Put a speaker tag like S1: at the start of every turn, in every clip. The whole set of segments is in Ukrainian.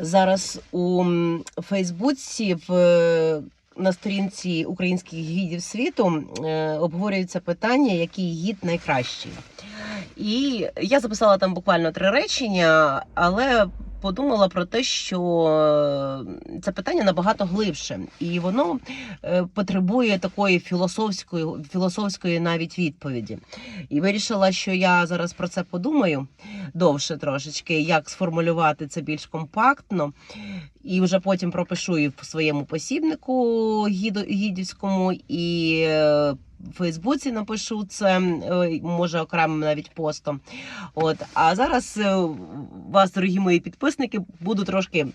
S1: Зараз у Фейсбуці в е, на сторінці українських гідів світу е, обговорюється питання, який гід найкращий. І я записала там буквально три речення, але подумала про те, що е, це питання набагато глибше, і воно е, потребує такої філософської, філософської навіть відповіді. І вирішила, що я зараз про це подумаю довше трошечки, як сформулювати це більш компактно. І вже потім пропишу і в своєму посібнику гідівському, і е, Фейсбуці напишу це, може окремим навіть постом. От, а зараз е, вас, дорогі мої підписники, буду трошки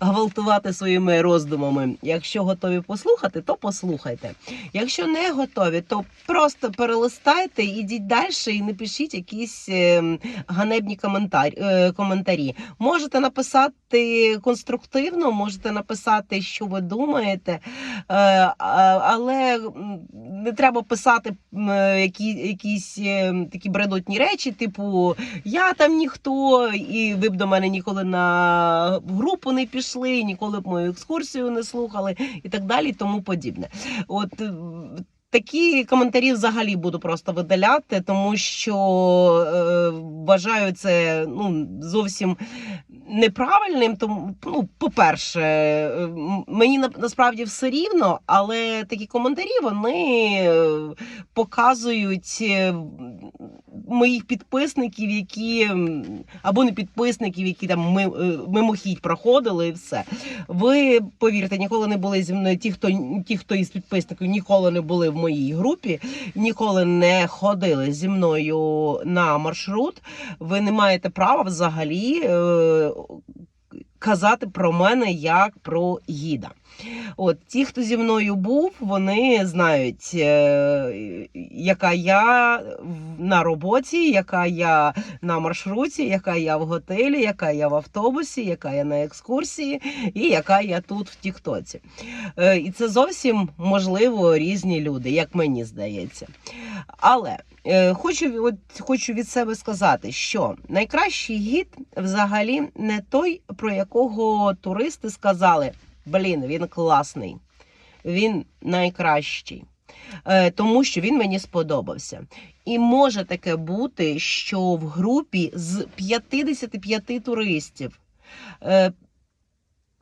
S1: гвалтувати своїми роздумами. Якщо готові послухати, то послухайте. Якщо не готові, то просто перелистайте, ідіть далі і не пишіть якісь е, ганебні коментарі, е. Можете написати конструктивно, можете написати, що ви думаєте, е, але не треба писати які, якісь такі бредотні речі, типу я там ніхто, і ви б до мене ніколи на групу не пішли, ніколи б мою екскурсію не слухали, і так далі, тому подібне. От е, такі коментарі взагалі буду просто видаляти, тому що е, вважаю це ну, зовсім неправильним. Тому, ну, по-перше, е, мені на- насправді все рівно, але такі коментарі вони е, показують моїх підписників, які або не підписників, які там е, мимохідь проходили, і все. Ви повірте, ніколи не були зі мною. Ті, хто ті, хто із підписників ніколи не були в моїй групі, ніколи не ходили зі мною на маршрут. Ви не маєте права взагалі. Казати про мене як про гіда. От ті, хто зі мною був, вони знають, е, яка я на роботі, яка я на маршруті, яка я в готелі, яка я в автобусі, яка я на екскурсії, і яка я тут в Тіктоці. Е, і це зовсім можливо різні люди, як мені здається. Але е, хочу, от, хочу від себе сказати, що найкращий гід взагалі не той, про якого туристи сказали: блін, він класний, він найкращий. Е, Тому що він мені сподобався. І може таке бути, що в групі з 55 туристів е,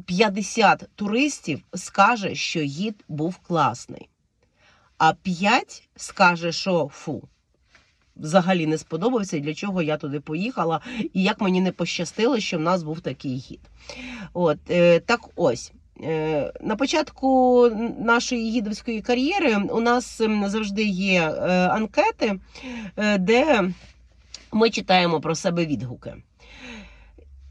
S1: 50 туристів скаже, що гід був класний, а 5 скаже, що фу. Взагалі не сподобався, для чого я туди поїхала, і як мені не пощастило, що в нас був такий гід. От е, так ось. Е, На початку нашої гідовської кар'єри у нас ем, завжди є е, анкети, е, де ми читаємо про себе відгуки.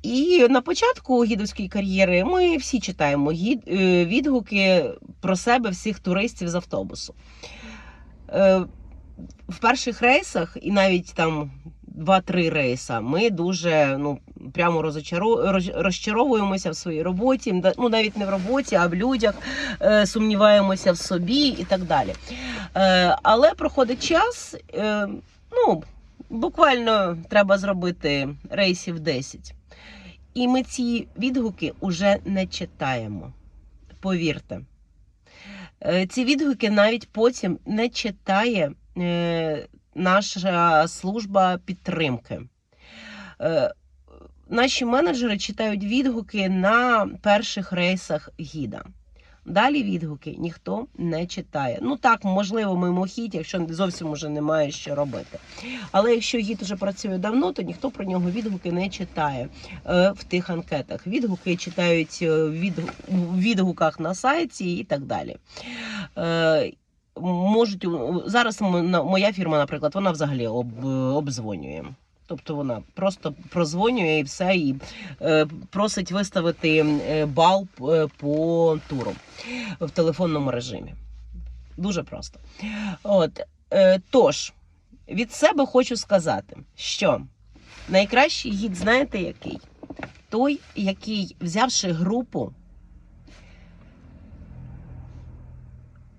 S1: І на початку гідовської кар'єри ми всі читаємо е, відгуки про себе всіх туристів з автобусу. Е, В перших рейсах, і навіть там 2-3 рейса, ми дуже ну, прямо розчаровуємося в своїй роботі, ну навіть не в роботі, а в людях, е, сумніваємося в собі і так далі. Але проходить час, ну, буквально треба зробити рейсів 10. І ми ці відгуки уже не читаємо. Повірте. Е, Ці відгуки навіть потім не читає е, наша служба підтримки. Е, Наші менеджери читають відгуки на перших рейсах гіда. Далі відгуки ніхто не читає. Ну так, можливо, мимохідь, якщо зовсім уже немає що робити. Але якщо гід уже працює давно, то ніхто про нього відгуки не читає е, в тих анкетах. Відгуки читають е, в відгуках на сайті і так далі. Е, Можуть зараз моя фірма, наприклад, вона взагалі об, обдзвонює. Тобто вона просто прозвонює і все, і е, просить виставити е, бал е, по туру в телефонному режимі. Дуже просто. От, е, тож, від себе хочу сказати, що найкращий гід, знаєте який? Той, який, взявши групу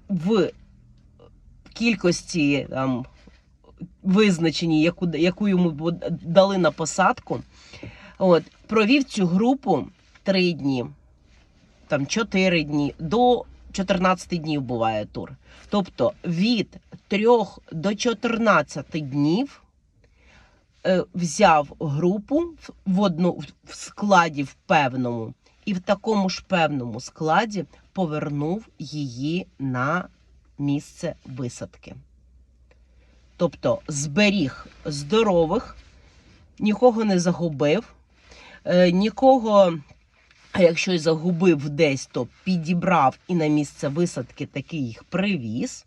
S1: в кількості там, визначеній, яку, яку йому дали на посадку, от, провів цю групу 3 дні, там 4 дні, до 14 днів буває тур. Тобто від 3 до 14 днів е, взяв групу в- одну в складі в певному, і в такому ж певному складі повернув її на місце висадки. Тобто зберіг здорових, нікого не загубив, е, нікого, якщо й загубив десь, то підібрав і на місце висадки таки їх привіз.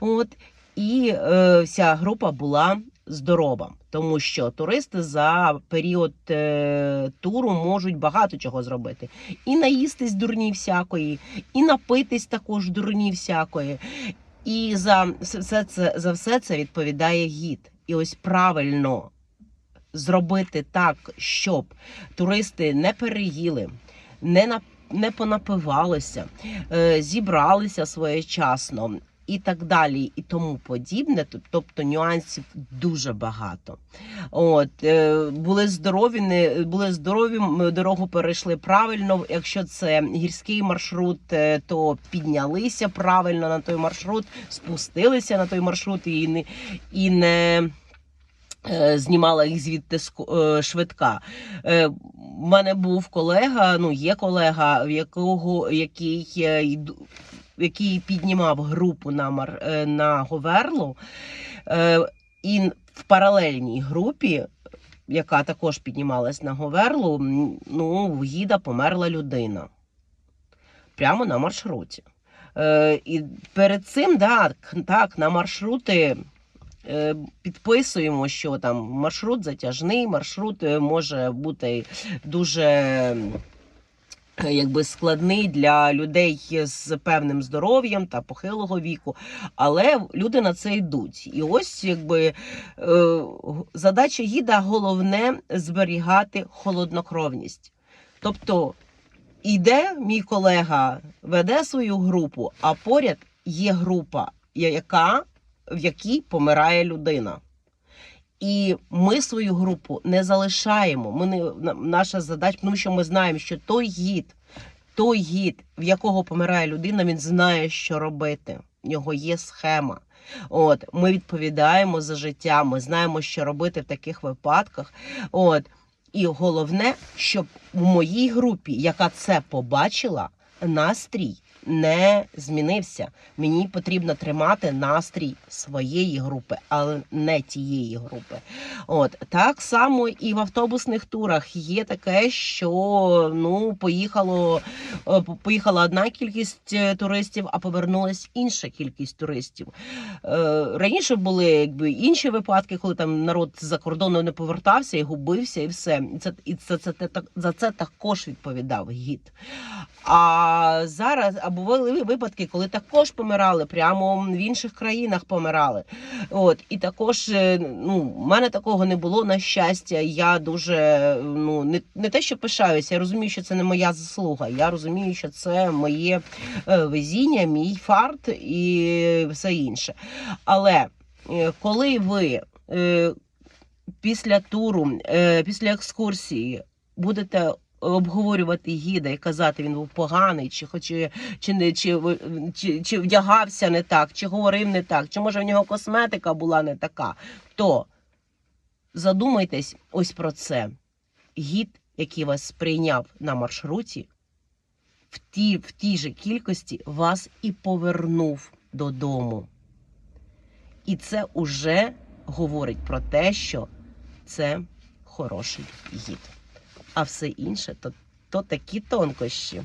S1: От, і е, вся група була здорова, тому що туристи за період е, туру можуть багато чого зробити. І наїстись дурні всякої, і напитись також дурні всякої. І за все це, за все це відповідає гід. І ось правильно зробити так, щоб туристи не переїли, не на не понапивалися, е, зібралися своєчасно і так далі, і тому подібне. Тобто нюансів дуже багато. От е, були здорові, не були здорові, дорогу перейшли правильно. Якщо це гірський маршрут, е, то піднялися правильно на той маршрут, спустилися на той маршрут і не і не. е, Знімала їх звідти швидка. У мене був колега, ну є колега, в якого який, який піднімав групу на Мар, е, на Говерлу, е, і в паралельній групі, яка також піднімалась на Говерлу, ну, в гіда померла людина. Прямо на маршруті. Е, і перед цим, да, так, на маршрути е, підписуємо, що там маршрут затяжний, маршрут може бути дуже. Е, Якби складний для людей з певним здоров'ям та похилого віку, але люди на це йдуть. І ось якби е, задача гіда головне зберігати холоднокровність. Тобто йде мій колега, веде свою групу, а поряд є група, яка, в якій помирає людина. І ми свою групу не залишаємо. Ми не наша задача, тому що ми знаємо, що той гід, той гід, в якого помирає людина, він знає, що робити. В нього є схема. От ми відповідаємо за життя, ми знаємо, що робити в таких випадках. От і головне, щоб в моїй групі, яка це побачила, настрій не змінився. Мені потрібно тримати настрій своєї групи, але не тієї групи. От так само і в автобусних турах є таке, що ну поїхало, е, поїхала одна кількість е, туристів, а повернулась інша кількість туристів. Е, Раніше були якби інші випадки, коли там народ за кордону не повертався і губився, і все. І це і це, це, так- за це також відповідав гід. А зараз або були випадки, коли також помирали, прямо в інших країнах помирали. От і також е, ну, в мене такого не було на щастя. Я дуже ну не, не те, що пишаюся, я розумію, що це не моя заслуга. Я розумію, що це моє е, везіння, мій фарт і все інше. Але е, коли ви після туру, після екскурсії будете обговорювати гіда і казати, він був поганий, чи хоч чи не чи, чи, чи вдягався не так, чи говорив не так, чи може в нього косметика була не така, то задумайтесь ось про це. Гід, який вас прийняв на маршруті, в тій, в тій же кількості вас і повернув додому. І це уже говорить про те, що це хороший гід. А все інше то, то такі тонкощі.